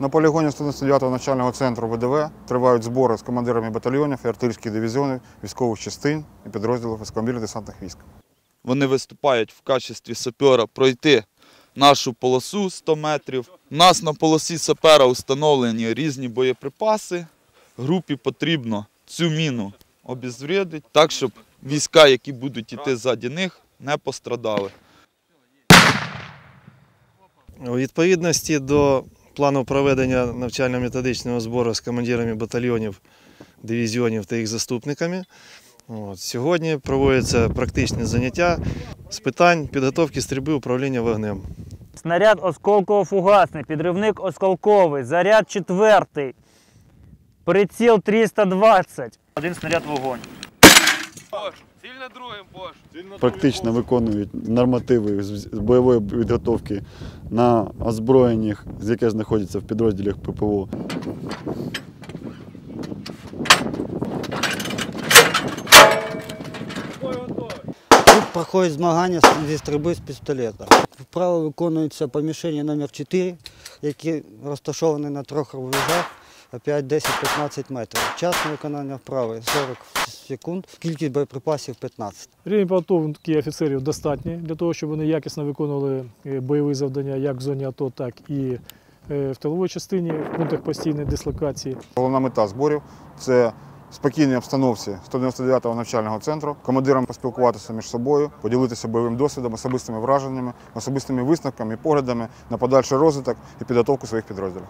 На полігоні 199-го навчального центру ВДВ тривають збори з командирами батальйонів і артилерійських дивізіонів, військових частин і підрозділів військових десантних військ. Вони виступають в качестві сапера пройти нашу полосу 100 метрів. У нас на полосі сапера встановлені різні боєприпаси. Групі потрібно цю міну обезвредити так, щоб війська, які будуть йти ззаді них, не пострадали. У відповідності до плану проведення навчально-методичного збору з командирами батальйонів, дивізіонів та їх заступниками, от, сьогодні проводяться практичні заняття з питань підготовки стрільби управління вогнем. Снаряд осколково-фугасний, підривник осколковий, заряд четвертий, приціл 320. Один снаряд вогонь. Практично виконують нормативи з бойової підготовки на озброєннях, з яке знаходяться в підрозділах ППО. Тут проходять змагання зі стрільби з пістолета. Вправо виконується помішення номер 4 які розташовані на трьох рубежах 5, 10, 15 метрів. Час на виконання вправи 40 секунд, кількість боєприпасів 15. Рівень підготовки офіцерів достатній для того, щоб вони якісно виконували е, бойові завдання як в зоні АТО, так і е, в тиловій частині, в пунктах постійної дислокації. Головна мета зборів це в спокійній обстановці 199-го навчального центру, командирам поспілкуватися між собою, поділитися бойовим досвідом, особистими враженнями, особистими висновками і поглядами на подальший розвиток і підготовку своїх підрозділів.